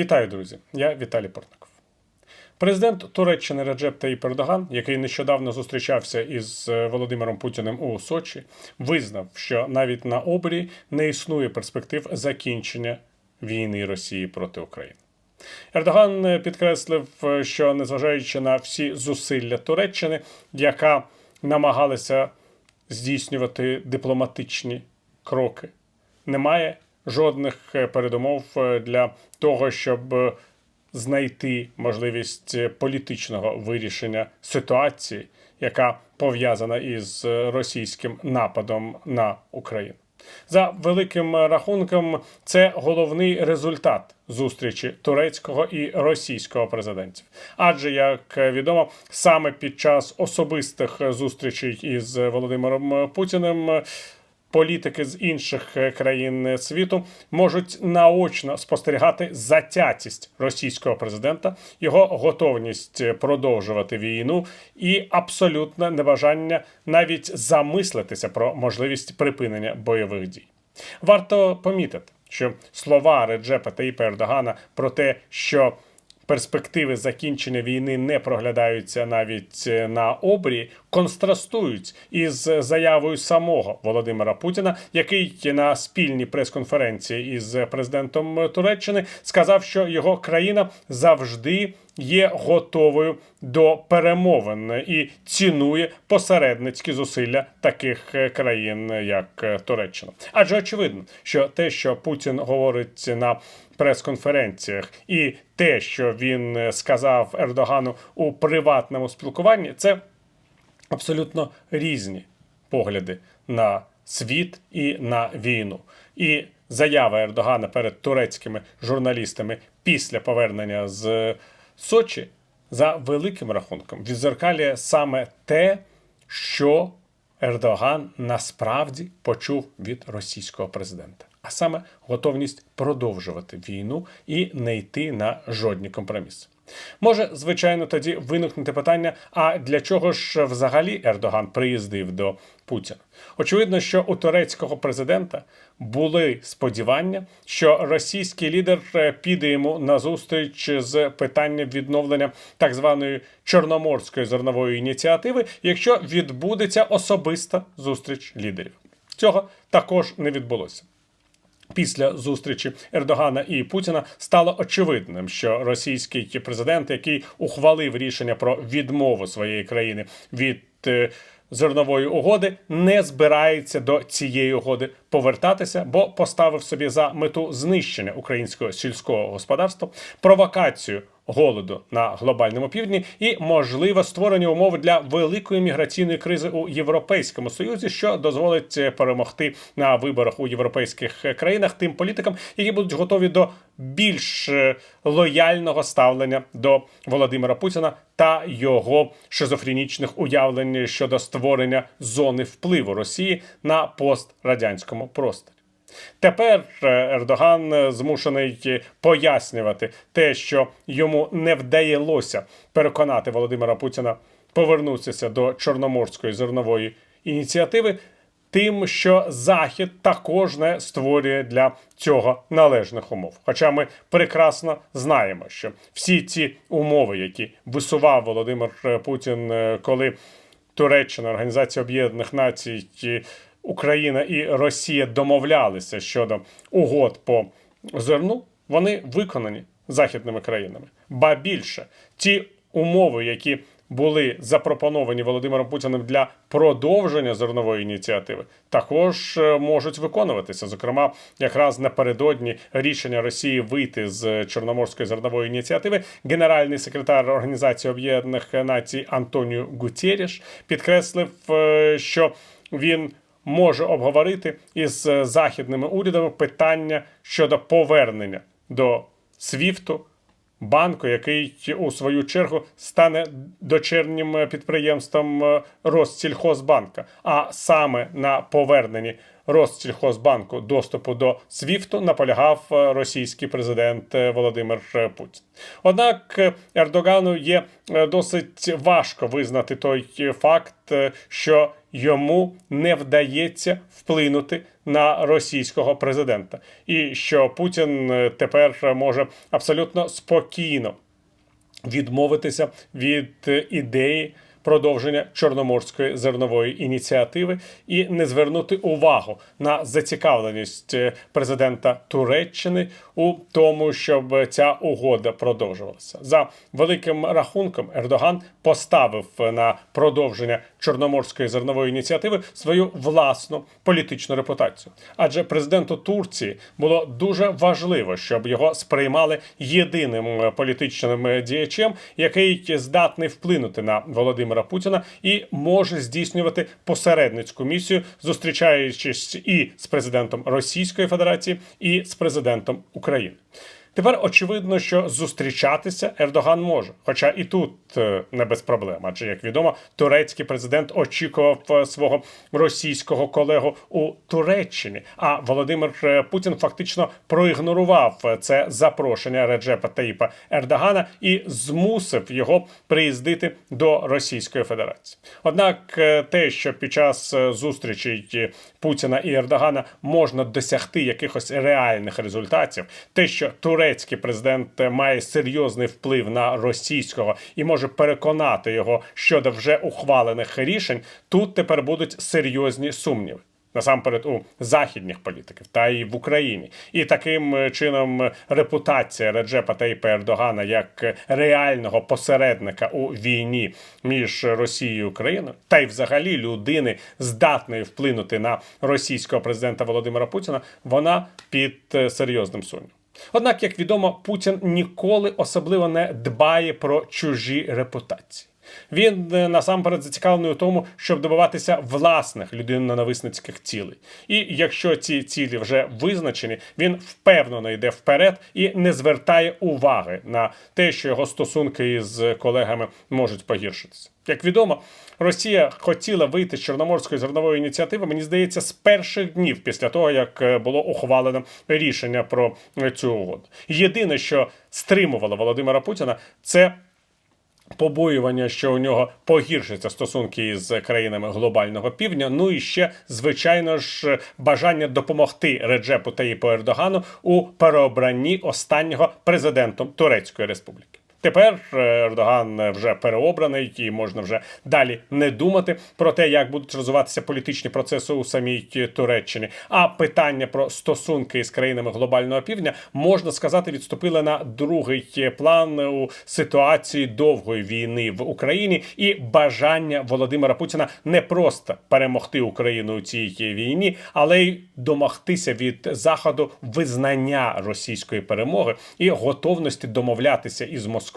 Вітаю, друзі! Я Віталій Портников. Президент Туреччини Реджеп Таїп Ердоган, який нещодавно зустрічався із е, Володимиром Путіним у Сочі, визнав, що навіть на обрії не існує перспектив закінчення війни Росії проти України. Ердоган е, підкреслив, е, що незважаючи на всі зусилля Туреччини, яка намагалася здійснювати дипломатичні кроки, немає жодних е, передумов е, для того, щоб е, знайти можливість політичного вирішення ситуації, яка пов'язана із російським нападом на Україну. За великим рахунком, це головний результат зустрічі турецького і російського президентів. Адже, як відомо, саме під час особистих зустрічей із Володимиром Путіним політики з інших е, країн світу можуть наочно спостерігати затятість російського президента, його готовність продовжувати війну і абсолютне небажання навіть замислитися про можливість припинення бойових дій. Варто помітити, що слова Реджепа Таїпа Ердогана про те, що перспективи закінчення війни не проглядаються навіть е, на обрії, контрастують із заявою самого Володимира Путіна, який на спільній прес-конференції із президентом Туреччини сказав, що його країна завжди є готовою до перемовин і цінує посередницькі зусилля таких е, країн, як е, Туреччина. Адже очевидно, що те, що Путін говорить на прес-конференціях, і те, що він е, сказав Ердогану у приватному спілкуванні, це абсолютно різні погляди на світ і на війну. І заява Ердогана перед турецькими журналістами після повернення з Сочі за великим рахунком відзеркалює саме те, що Ердоган насправді почув від російського президента, а саме готовність продовжувати війну і не йти на жодні компроміси. Може, звичайно, тоді виникнути питання: а для чого ж взагалі Ердоган приїздив до Путіна? Очевидно, що у турецького президента були сподівання, що російський лідер е, піде йому на зустріч з питанням відновлення так званої чорноморської зернової ініціативи, якщо відбудеться особиста зустріч лідерів. Цього також не відбулося. Після зустрічі Ердогана і Путіна стало очевидним, що російський президент, який ухвалив рішення про відмову своєї країни від е, зернової угоди, не збирається до цієї угоди повертатися, бо поставив собі за мету знищення українського сільського господарства, провокацію голоду на глобальному півдні і можливе створення умов для великої міграційної кризи у Європейському Союзі, що дозволить е, перемогти на виборах у європейських е, країнах тим політикам, які будуть готові до більш е, лояльного ставлення до Володимира Путіна та його шизофренічних уявлень щодо створення зони впливу Росії на пострадянському просторі. Тепер е, Ердоган е, змушений пояснювати те, що йому не вдалося переконати Володимира Путіна повернутися до Чорноморської зернової ініціативи, тим, що Захід також не створює для цього належних умов. Хоча ми прекрасно знаємо, що всі ці умови, які висував Володимир е, Путін, коли Туреччина, Організація Об'єднаних Націй. Україна і Росія домовлялися щодо угод по зерну, вони виконані західними країнами. Ба більше ті умови, які були запропоновані Володимиром Путіним для продовження зернової ініціативи, також е, можуть виконуватися. Зокрема, якраз напередодні рішення Росії вийти з Чорноморської зернової ініціативи, генеральний секретар Організації Об'єднаних Націй Антоніо Гутєріш підкреслив, е, що він може обговорити із е, західними урядами питання щодо повернення до СВІФТу банку, який у свою чергу стане дочернім підприємством е, Россільхозбанка. А саме на поверненні Россільхозбанку доступу до СВІФТу наполягав е, російський президент Володимир Путін. Однак Ердогану є досить важко визнати той факт, що йому не вдається вплинути на російського президента, і що Путін е, тепер може абсолютно спокійно відмовитися від е, ідеї продовження чорноморської зернової ініціативи і не звернути увагу на зацікавленість е, президента Туреччини у тому, щоб ця угода продовжувалася. За великим рахунком, Ердоган поставив на продовження чорноморської зернової ініціативи свою власну політичну репутацію. Адже президенту Турції було дуже важливо, щоб його сприймали єдиним е, політичним діячем, який здатний вплинути на Володимира Путіна і може здійснювати посередницьку місію, зустрічаючись і з президентом Російської Федерації, і з президентом України. Тепер очевидно, що зустрічатися Ердоган може, хоча і тут е, не без проблем. Адже, як відомо, турецький президент очікував е, свого російського колегу у Туреччині. А Володимир е, Путін фактично проігнорував це запрошення Реджепа Таїпа Ердогана і змусив його приїздити до Російської Федерації. Однак, те, що під час зустрічей е, Путіна і Ердогана можна досягти якихось реальних результатів, те, що турецький президент має серйозний вплив на російського і може переконати його щодо вже ухвалених рішень, тут тепер будуть серйозні сумніви. Насамперед у західних політиків та і в Україні, і таким е, чином репутація Реджепа Таїпа Ердогана як реального посередника у війні між Росією і Україною, та й взагалі людини здатної вплинути на російського президента Володимира Путіна, вона під е, серйозним сумнівом. Однак, як відомо, Путін ніколи особливо не дбає про чужі репутації. Він е, насамперед зацікавлений у тому, щоб добиватися власних людинно-нависницьких цілей. І якщо ці цілі вже визначені, він впевнено йде вперед і не звертає уваги на те, що його стосунки із колегами можуть погіршитися. Як відомо, Росія хотіла вийти з Чорноморської зернової ініціативи, мені здається, з перших днів після того, як е, було ухвалено рішення про е, цю угоду. Єдине, що стримувало Володимира Путіна, це побоювання, що у нього погіршаться стосунки із країнами глобального півдня. Ну і ще, звичайно ж, бажання допомогти Реджепу Таїпу Ердогану у переобранні останнього президентом Турецької Республіки. Тепер е, Ердоган вже переобраний і можна вже далі не думати про те, як будуть розвиватися політичні процеси у самій Туреччині. А питання про стосунки з країнами глобального півдня можна сказати відступили на другий план у ситуації довгої війни в Україні і бажання Володимира Путіна не просто перемогти Україну у цій війні, але й домогтися від заходу визнання російської перемоги і готовності домовлятися із Москвою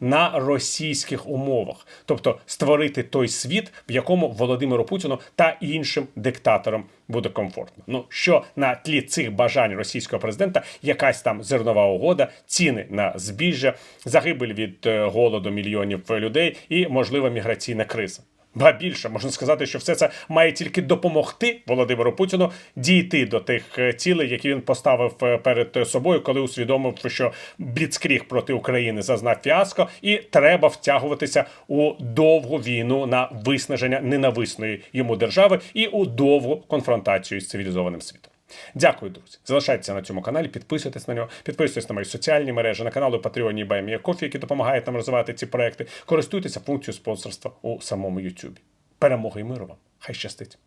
на російських умовах, тобто створити той світ, в якому Володимиру Путіну та іншим диктаторам буде комфортно. Ну що на тлі цих бажань російського президента якась там зернова угода, ціни на збіжжя, загибель від е, голоду мільйонів людей і можлива міграційна криза. Ба більше можна сказати, що все це має тільки допомогти Володимиру Путіну дійти до тих е, цілей, які він поставив е, перед собою, коли усвідомив, що бліцкріг проти України зазнав фіаско, і треба втягуватися у довгу війну на виснаження ненависної йому держави і у довгу конфронтацію з цивілізованим світом. Дякую, друзі. Залишайтеся на цьому каналі, підписуйтесь на нього, підписуйтесь на мої соціальні мережі, на канали Patreon і Кофі, які допомагають нам розвивати ці проекти. Користуйтеся функцією спонсорства у самому YouTube. Перемоги і миру вам! Хай щастить!